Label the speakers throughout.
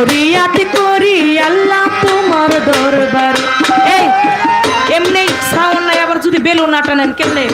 Speaker 1: ফরিয়াদ করি আল্লাহ তোমার দরবার। এই এমনি সাউন্ড নাই আবার যদি বেলুন আটানেন কেমনে?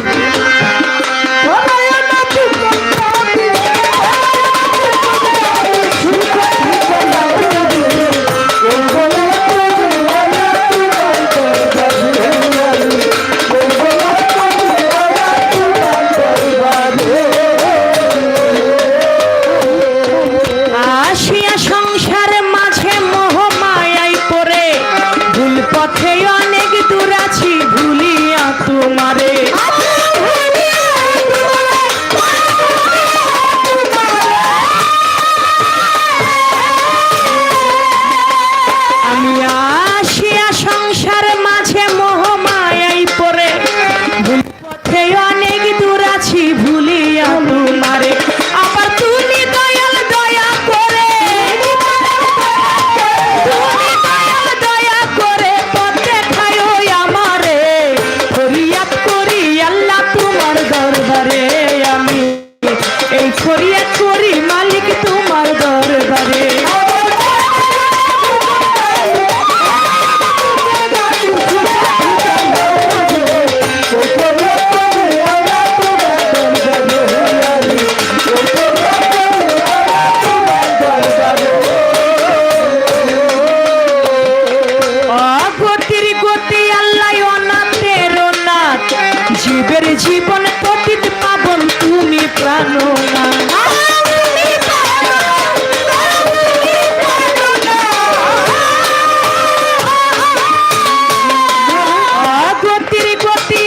Speaker 1: জীবের জীবন পতিত পাবন তুমি প্রাণ গতির গতি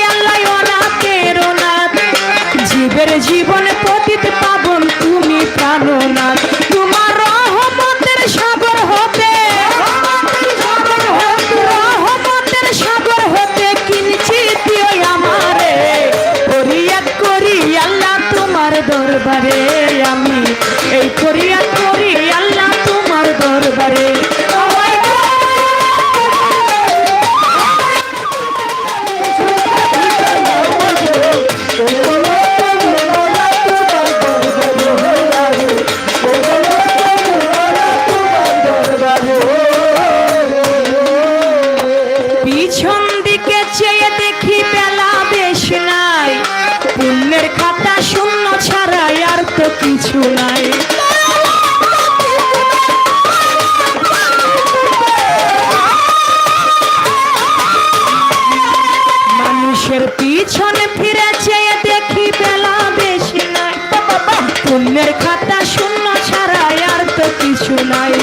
Speaker 1: রে আমি এই করি মানুষের পিছনে ফিরে চেয়ে দেখি বেলা বেশি নাই। তোমার খাতা শূন্য ছাড়া আর তো কিছু নাই।